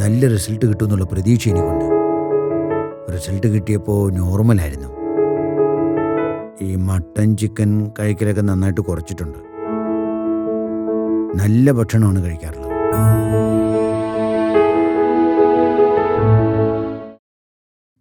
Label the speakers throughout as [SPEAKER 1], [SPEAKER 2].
[SPEAKER 1] നല്ല റിസൾട്ട് കിട്ടുമെന്നുള്ള പ്രതീക്ഷ എനിക്കുണ്ട്. റിസൾട്ട് കിട്ടിയപ്പോൾ നോർമലായിരുന്നു ഈ മട്ടൻ ചിക്കൻ കഴിക്കലൊക്കെ നന്നായിട്ട് കുറച്ചിട്ടുണ്ട്. നല്ല ഭക്ഷണമാണ് കഴിക്കാറുള്ളത്.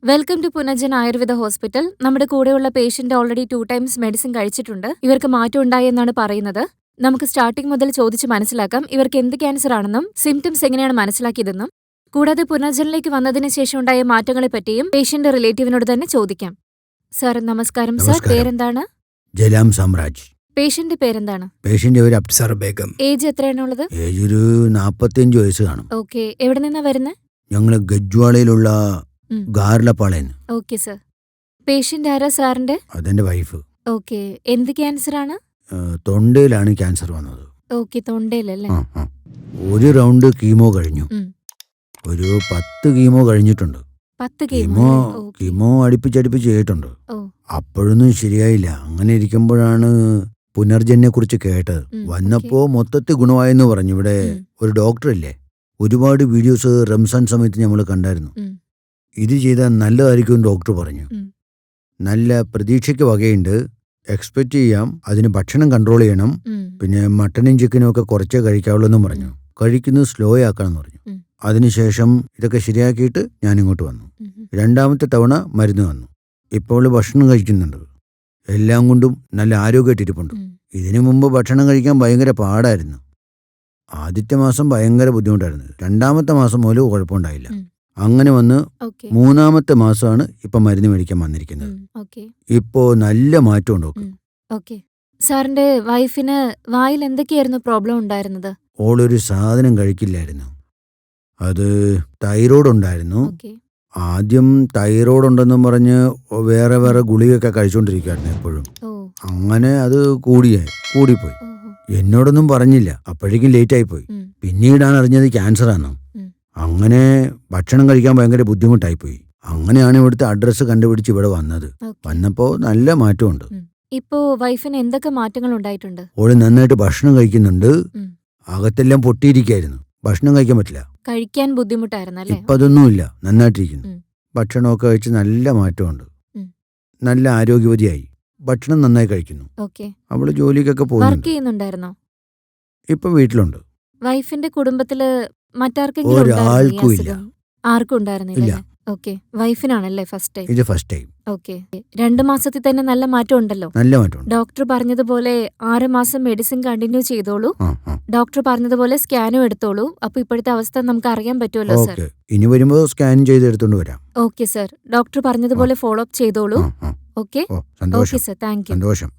[SPEAKER 2] Welcome to Punajan Ayurveda hospital നമ്മുടെ കൂടെയുള്ള patient already two times medicine കഴിച്ചിട്ടുണ്ട്. ഇവർക്ക് മാറ്റം ഉണ്ടായി എന്നാണ് പറയുന്നത്. നമുക്ക് സ്റ്റാർട്ടിംഗ് മുതൽ ചോദിച്ച് മനസ്സിലാക്കാം. ഇവർക്ക് എന്ത് ക്യാൻസർ ആണെന്നും സിംറ്റംസ് എങ്ങനെയാണ് മനസ്സിലാക്കിയതെന്നും. കൂടാതെ പുനർജനിലേക്ക് വന്നതിന് ശേഷം ഉണ്ടായ മാറ്റങ്ങളെ പറ്റിയും പേഷ്യന്റ് റിലേറ്റീവിനോട് തന്നെ ചോദിക്കാം. സാർ നമസ്കാരം. സാർ
[SPEAKER 1] നമസ്കാരം.
[SPEAKER 2] പേരെന്താണ്?
[SPEAKER 1] ജലാം സാമ്രാജ്.
[SPEAKER 2] പേഷ്യന്റ് പേരെന്താണ്?
[SPEAKER 1] പേഷ്യന്റ് ഒരു അപ്സർ ബേഗം.
[SPEAKER 2] ഏജ് എത്രയാണുള്ളത്
[SPEAKER 1] ഏജ് ഒരു നാപ്പത്തിയഞ്ച് വയസ്സ് കാണും.
[SPEAKER 2] ഓക്കെ. എവിടെ നിന്നാ വരുന്നത്
[SPEAKER 1] ഞങ്ങൾ ഗജ്വാളയിലുള്ള
[SPEAKER 2] ഉം.
[SPEAKER 1] ഗാർലപ്പാളയെന്ന്
[SPEAKER 2] ഓക്കെ സർ. പേഷ്യന്റ് ആരാ സാറിന്റെ?
[SPEAKER 1] അതെന്റെ വൈഫ്.
[SPEAKER 2] ഓക്കെ. എന്ത് ക്യാൻസർ ആണ്
[SPEAKER 1] ഏഹ് തൊണ്ടയിലാണ് ക്യാൻസർ വന്നത്.
[SPEAKER 2] ഓക്കെ തൊണ്ടയിലല്ലേ?
[SPEAKER 1] ആ, ആ. ഒരു റൗണ്ട് കീമോ കഴിഞ്ഞു.
[SPEAKER 2] ഉം.
[SPEAKER 1] ഒരു പത്ത് കീമോ കഴിഞ്ഞിട്ടുണ്ട്.
[SPEAKER 2] പത്ത്
[SPEAKER 1] കീമോ
[SPEAKER 2] കീമോ
[SPEAKER 1] അടുപ്പിച്ചടുപ്പിച്ച് ചെയ്തിട്ടുണ്ട് അപ്പോഴൊന്നും ശരിയായില്ല. അങ്ങനെ ഇരിക്കുമ്പോഴാണ് പുനർജനെ കുറിച്ച് കേട്ടത് വന്നപ്പോ മൊത്തത്തിൽ ഗുണമായെന്ന് പറഞ്ഞു. ഇവിടെ ഒരു ഡോക്ടർ ഇല്ലേ ഒരുപാട് വീഡിയോസ് റംസാൻ സമയത്ത് നമ്മൾ കണ്ടായിരുന്നു. ഇത് ചെയ്താൽ നല്ലതായിരിക്കും ഡോക്ടർ പറഞ്ഞു. നല്ല പ്രതീക്ഷയ്ക്ക് വകയുണ്ട്. എക്സ്പെക്റ്റ് ചെയ്യാം. അതിന് ഭക്ഷണം കൺട്രോൾ ചെയ്യണം. പിന്നെ മട്ടനും ചിക്കനും ഒക്കെ കുറച്ചേ കഴിക്കാവുള്ളൂ എന്നും പറഞ്ഞു. കഴിക്കുന്നത് സ്ലോ ആക്കണം എന്ന് പറഞ്ഞു. അതിനുശേഷം ഇതൊക്കെ ശരിയാക്കിയിട്ട് ഞാൻ ഇങ്ങോട്ട് വന്നു. രണ്ടാമത്തെ തവണ മരുന്ന് വന്നു. ഇപ്പോൾ ഭക്ഷണം കഴിക്കുന്നുണ്ട്. എല്ലാം കൊണ്ടും നല്ല ആരോഗ്യമായിട്ടിരിപ്പുണ്ട്. ഇതിനു മുമ്പ് ഭക്ഷണം കഴിക്കാൻ ഭയങ്കര പാടായിരുന്നു. ആദ്യത്തെ മാസം ഭയങ്കര ബുദ്ധിമുട്ടായിരുന്നു. രണ്ടാമത്തെ മാസം പോലും കുഴപ്പമുണ്ടായില്ല. അങ്ങനെ വന്ന് മൂന്നാമത്തെ മാസമാണ് ഇപ്പൊ മരുന്ന് മേടിക്കാൻ വന്നിരിക്കുന്നത്. ഇപ്പോ നല്ല മാറ്റം
[SPEAKER 2] ഉണ്ടോ. ഓക്കെ. സാറിന്റെ വൈഫിന് വായിൽ എന്തൊക്കെയായിരുന്നു പ്രോബ്ലം ഉണ്ടായിരുന്നത്?
[SPEAKER 1] ഓളൊരു സാധനം കഴിക്കില്ലായിരുന്നു. അത് തൈറോയ്ഡ് ഉണ്ടായിരുന്നു
[SPEAKER 2] ഓക്കെ.
[SPEAKER 1] ആദ്യം തൈറോയ്ഡ് ഉണ്ടെന്നും പറഞ്ഞ് വേറെ വേറെ ഗുളികയൊക്കെ കഴിച്ചുകൊണ്ടിരിക്കുകയായിരുന്നു എപ്പോഴും.
[SPEAKER 2] ഓ.
[SPEAKER 1] അങ്ങനെ അത് കൂടിയായി കൂടിപ്പോയി. എന്നോടൊന്നും പറഞ്ഞില്ല. അപ്പോഴേക്കും ലേറ്റ് ആയിപ്പോയി
[SPEAKER 2] ഉം.
[SPEAKER 1] പിന്നീടാണ് അറിഞ്ഞത് ക്യാൻസർ ആണെന്ന്
[SPEAKER 2] ഉം.
[SPEAKER 1] അങ്ങനെ ഭക്ഷണം കഴിക്കാൻ ഭയങ്കര ബുദ്ധിമുട്ടായിപ്പോയി. അങ്ങനെയാണ് ഇവിടുത്തെ അഡ്രസ്സ് കണ്ടുപിടിച്ച് ഇവിടെ വന്നത്.
[SPEAKER 2] ഓക്കെ.
[SPEAKER 1] വന്നപ്പോൾ നല്ല മാറ്റമുണ്ട്.
[SPEAKER 2] ഇപ്പോ വൈഫിന് എന്തൊക്കെ മാറ്റങ്ങൾ ഉണ്ടായിട്ടുണ്ട്?
[SPEAKER 1] ഓൾ നന്നായിട്ട് ഭക്ഷണം കഴിക്കുന്നുണ്ട്.
[SPEAKER 2] ഉം.
[SPEAKER 1] അകത്തെല്ലാം പൊട്ടിയിരിക്കായിരുന്നു. ഭക്ഷണം കഴിക്കാൻ പറ്റില്ല.
[SPEAKER 2] കഴിക്കാൻ ബുദ്ധിമുട്ടായിരുന്നല്ലേ?
[SPEAKER 1] ഇപ്പം അതൊന്നുമില്ല നന്നായിട്ടിരിക്കുന്നു.
[SPEAKER 2] ഉം.
[SPEAKER 1] ഭക്ഷണമൊക്കെ കഴിച്ച് നല്ല മാറ്റമുണ്ട്.
[SPEAKER 2] ഉം.
[SPEAKER 1] നല്ല ആരോഗ്യവതിയായി. ഭക്ഷണം നന്നായി കഴിക്കുന്നു.
[SPEAKER 2] ഓക്കെ.
[SPEAKER 1] അവൾ ജോലിക്കൊക്കെ
[SPEAKER 2] വർക്ക്
[SPEAKER 1] പോകുന്നുണ്ട്
[SPEAKER 2] ചെയ്യുന്നുണ്ടായിരുന്നോ?
[SPEAKER 1] ഇപ്പൊ വീട്ടിലുണ്ട്.
[SPEAKER 2] വൈഫിന്റെ കുടുംബത്തിൽ മറ്റാർക്കെങ്കിലും ഉണ്ടായിരുന്നോ ഈ
[SPEAKER 1] ഒരാൾക്കും ഇല്ല.
[SPEAKER 2] അസുഖം? ആർക്കും ഉണ്ടായിരുന്നില്ല ഓക്കെ. വൈഫിനാണല്ലേ ഫസ്റ്റ് ടൈം?
[SPEAKER 1] ഇത് ഫസ്റ്റ് ടൈം.
[SPEAKER 2] ഓക്കെ. രണ്ടു മാസത്തിൽ തന്നെ നല്ല മാറ്റം ഉണ്ടല്ലോ
[SPEAKER 1] നല്ല മാറ്റമുണ്ട്.
[SPEAKER 2] ഡോക്ടർ പറഞ്ഞതുപോലെ ആറ് മാസം മെഡിസിൻ കണ്ടിന്യൂ ചെയ്തോളൂ.
[SPEAKER 1] ആ ആ.
[SPEAKER 2] ഡോക്ടർ പറഞ്ഞതുപോലെ സ്കാനും എടുത്തോളൂ. അപ്പൊ ഇപ്പോഴത്തെ അവസ്ഥ നമുക്ക് അറിയാൻ പറ്റുമല്ലോ സർ.
[SPEAKER 1] ഓക്കെ. ഇനി വരുമ്പോൾ സ്കാൻ ചെയ്ത് എടുത്തോണ്ട് വരാം.
[SPEAKER 2] Okay sir. ഡോക്ടർ പറഞ്ഞതുപോലെ ഫോളോ അപ്പ് ചെയ്തോളൂ.
[SPEAKER 1] ആ ആ.
[SPEAKER 2] ഓക്കെ?
[SPEAKER 1] ഓ
[SPEAKER 2] ഓക്കെ
[SPEAKER 1] സന്തോഷം
[SPEAKER 2] സർ. Thank you.
[SPEAKER 1] സന്തോഷം.